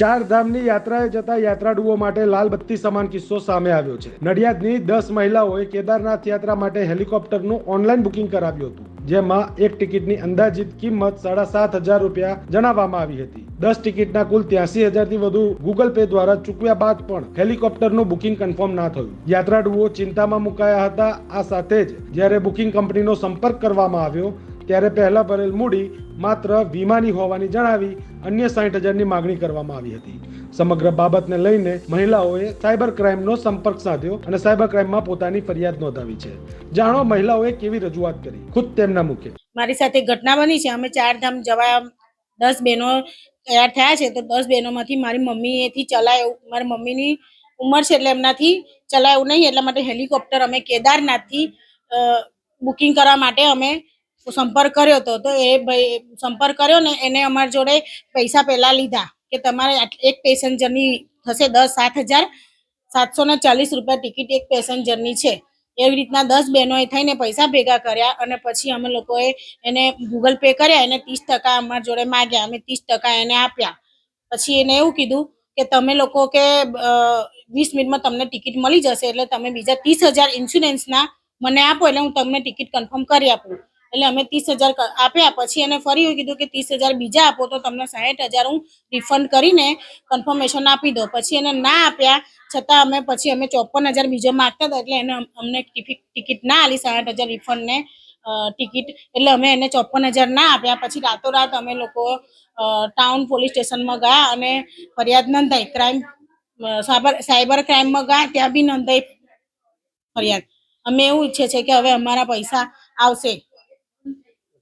ચાર ધામની યાત્રાએ જતા યાત્રાળુઓ માટે લાલ બત્તી સમાન કિસ્સો સામે આવ્યો છે. નડિયાદની દસ મહિલાઓએ કેદારનાથ યાત્રા માટે હેલિકોપ્ટરનું ઓનલાઈન બુકિંગ કરાવ્યું હતું, જેમાં એક ટિકિટની અંદાજિત કિંમત સાડા સાત હજાર રૂપિયા જણાવવામાં આવી હતી. દસ ટિકિટના કુલ ત્યાસી હજારથી વધુ ગૂગલ પે દ્વારા ચૂકવ્યા બાદ પણ હેલિકોપ્ટરનું બુકિંગ કન્ફર્મ ના થયું. યાત્રાળુઓ ચિંતામાં મુકાયા હતા આ સાથે જ જ્યારે બુકિંગ કંપનીનો સંપર્ક કરવામાં આવ્યો, ત્યારે પહેલા ભરેલ મૂડી માત્ર વીમાની હોવાની જણાવી અન્ય સાઠ હજારની માગણી કરવામાં આવી હતી. સમગ્ર બાબતને લઈને મહિલાઓએ સાયબર ક્રાઇમનો સંપર્ક સાધ્યો અને સાયબર ક્રાઇમમાં પોતાની ફરિયાદ નોંધાવી છે. જાણો મહિલાઓએ કેવી રજૂઆત કરી. ખુદ તેમના મુખે. મારી સાથે ઘટના બની છે. અમે ચાર ધામ જવા દસ બહેનો તૈયાર થયા છે. તો દસ બહેનોમાંથી મારી મમ્મીએથી ચલાય મારી મમ્મીની ઉંમર છે એટલે એમનાથી ચલાયું નહીં. એટલા માટે હેલિકોપ્ટર અમે કેદારનાથથી બુકિંગ કરવા માટે અમે સંપર્ક કર્યો હતો, તો એ ભાઈ સંપર્ક કર્યો ને એને અમારી જોડે પૈસા પહેલા લીધા કે તમારે એક પેસેન્જરની થશે દસ સાત હજાર, સાતસો ને ચાલીસ રૂપિયા ટિકિટ એક પેસેન્જરની છે. એવી રીતના દસ બહેનોએ થઈને પૈસા ભેગા કર્યા અને પછી અમે લોકોએ એને ગૂગલ પે કર્યા, એને ત્રીસ ટકા અમારા જોડે માગ્યા, અમે ત્રીસ ટકા એને આપ્યા. પછી એને એવું કીધું કે તમે લોકો કે વીસ મિનિટમાં તમને ટિકિટ મળી જશે, એટલે તમે બીજા ત્રીસ હજાર ઇન્સ્યોરન્સના મને આપો, એટલે હું તમને ટિકિટ કન્ફર્મ કરી આપું. એટલે અમે ત્રીસ હજાર આપ્યા. પછી એને ફરી એવું કીધું કે ત્રીસ હજાર બીજા આપો તો તમને સાઠ હજાર હું રિફંડ કરીને કન્ફર્મેશન આપી દો પછી એને ના આપ્યા. છતાં અમે પછી અમે ચોપન હજાર બીજો માગતા હતા એટલે એને અમને ટિકિટ ના આલી સાઠ હજાર રિફંડ ને ટિકિટ. એટલે અમે એને ચોપન હજાર ના આપ્યા. પછી રાતોરાત અમે લોકો ટાઉન પોલીસ સ્ટેશનમાં ગયા અને ફરિયાદ નોંધાઈ. ક્રાઇમ સાયબર સાયબર ક્રાઇમમાં ગયા, ત્યાં બી નોંધાઈ ફરિયાદ. અમે એવું ઈચ્છે છે કે હવે અમારા પૈસા આવશે.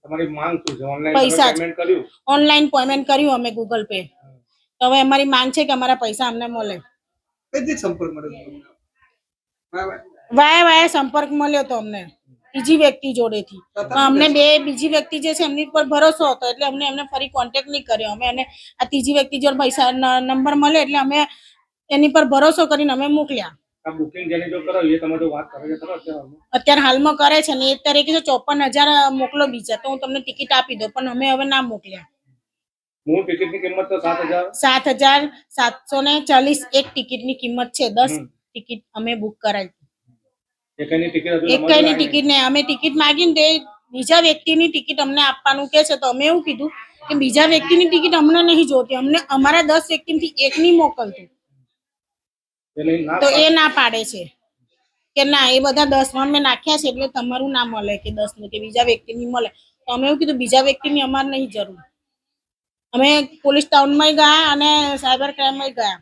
તમારી માંગ શું છે? ઓનલાઈન પૈસા જ. પેમેન્ટ કર્યું? ઓનલાઈન પેમેન્ટ કર્યું અમે ગૂગલ પે તો હવે અમારી માંગ છે કે અમારા પૈસા અમને મળે. કઈથી સંપર્ક મળ્યો. વાયા વાયા સંપર્ક મળ્યો તો અમને બીજી વ્યક્તિ જોડેથી. અમને બે બીજી વ્યક્તિ જે છે એમની પર ભરોસો હતો એટલે અમને એમને ફરી કોન્ટેક્ટ નહીં કર્યો. અમે એને આ ત્રીજી વ્યક્તિ જોડે પૈસા નંબર મળે એટલે અમે એની પર ભરોસો કરીને અમે મોકલ્યા. બુકિંગ જેની જો કરાવી એ તમે જો વાત કરે છે અત્યારે હાલમાં કરે છે ને એ તારીખે છે ચોપન હજાર મોકલો બીજા તો હું તમને ટિકિટ આપી દઉં પણ અમે હવે ના મોકલ્યા. મૂળ ટિકિટની કિંમત તો સાત હજાર? સાત હજાર સાતસો ને ચાલીસ એક ટિકિટની કિંમત છે દસ ટિકિટ અમે બુક કરાવી. એકની ટિકિટ એક ટિકિટ ને અમે ટિકિટ માગીને તે બીજા વ્યક્તિની ટિકિટ અમને આપવાનું કે છે તો અમે એવું કીધું કે બીજા વ્યક્તિની ટિકિટ અમને નહીં જોતી અમને અમારા દસ વ્યક્તિમાંથી એકની મોકલતું. તો એ ના પાડે છે. કે ના એ બધા દસમાં મેં નાખ્યા છે એટલે તમારું ના મળે કે દસનું કે બીજા વ્યક્તિની મળે. તો અમે એવું કીધું બીજા વ્યક્તિની અમારે નહીં જરૂર. અમે પોલીસ ટાઉનમાં ગયા અને સાયબર ક્રાઇમમાં ગયા.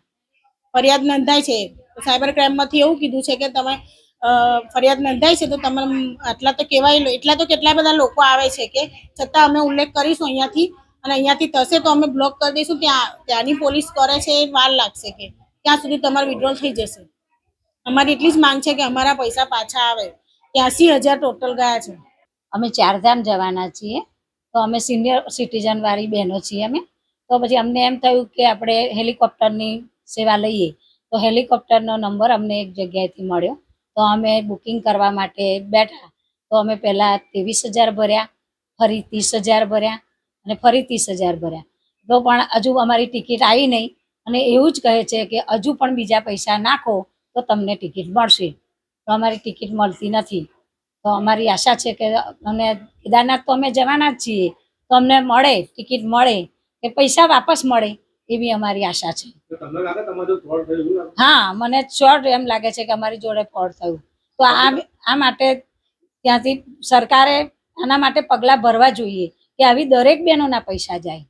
ફરિયાદ નોંધાય છે. સાયબર ક્રાઇમમાંથી એવું કીધું છે કે તમે ફરિયાદ નોંધાય છે તો તમે આટલા તો કેવાય એટલા તો કેટલા બધા લોકો આવે છે કે છતાં અમે ઉલ્લેખ કરીશું અહીંયાથી અને અહીંયાથી થશે તો અમે બ્લોક કરી દઈશું. ત્યાં ત્યાંની પોલીસ કરે છે એ વાર લાગશે કે. ત્યાં સુધી તમારું વિડ્રોલ થઈ જશે. અમારી એટલી જ માંગ છે કે અમારા પૈસા પાછા આવે. ત્યાંસી હજાર ટોટલ ગયા છે. અમે ચારધામ જવાના છીએ. તો અમે સિનિયર સિટીઝન વાળી બહેનો છીએ અમે. તો પછી અમને એમ થયું કે આપણે હેલિકોપ્ટરની સેવા લઈએ. તો હેલિકોપ્ટરનો નંબર અમને એક જગ્યાએથી મળ્યો. તો અમે બુકિંગ કરવા માટે બેઠા. તો અમે પહેલાં ત્રેવીસ હજાર ભર્યા, ફરી ત્રીસ હજાર ભર્યા અને ફરી ત્રીસ હજાર ભર્યા. તો પણ હજુ અમારી ટિકિટ આવી નહીં. અને એવું જ કહે છે કે હજુ પણ બીજા પૈસા નાખો તો તમને ટિકિટ મળશે. તો અમારી ટિકિટ મળતી નથી. તો અમારી આશા છે કે અમે કેદારનાથ તો અમે જવાના જ છીએ. તો અમને મળે ટિકિટ મળે કે પૈસા વાપસ મળે એવી અમારી આશા છે? હા મને શોર્ટ એમ લાગે છે કે અમારી જોડે ફ્રોડ થયું. તો આ આ માટે ત્યાંથી સરકારે આના માટે પગલાં ભરવા જોઈએ કે આવી દરેક બહેનોના પૈસા જાય.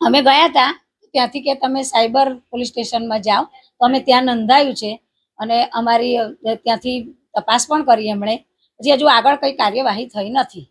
અમે ગયા હતા ત્યાંથી કે તમે સાયબર પોલીસ સ્ટેશનમાં જાઓ, તો અમે ત્યાં નોંધાયું છે. અને અમારી ત્યાંથી તપાસ પણ કરી એમણે. હજી હજુ આગળ કઈ કાર્યવાહી થઈ નથી.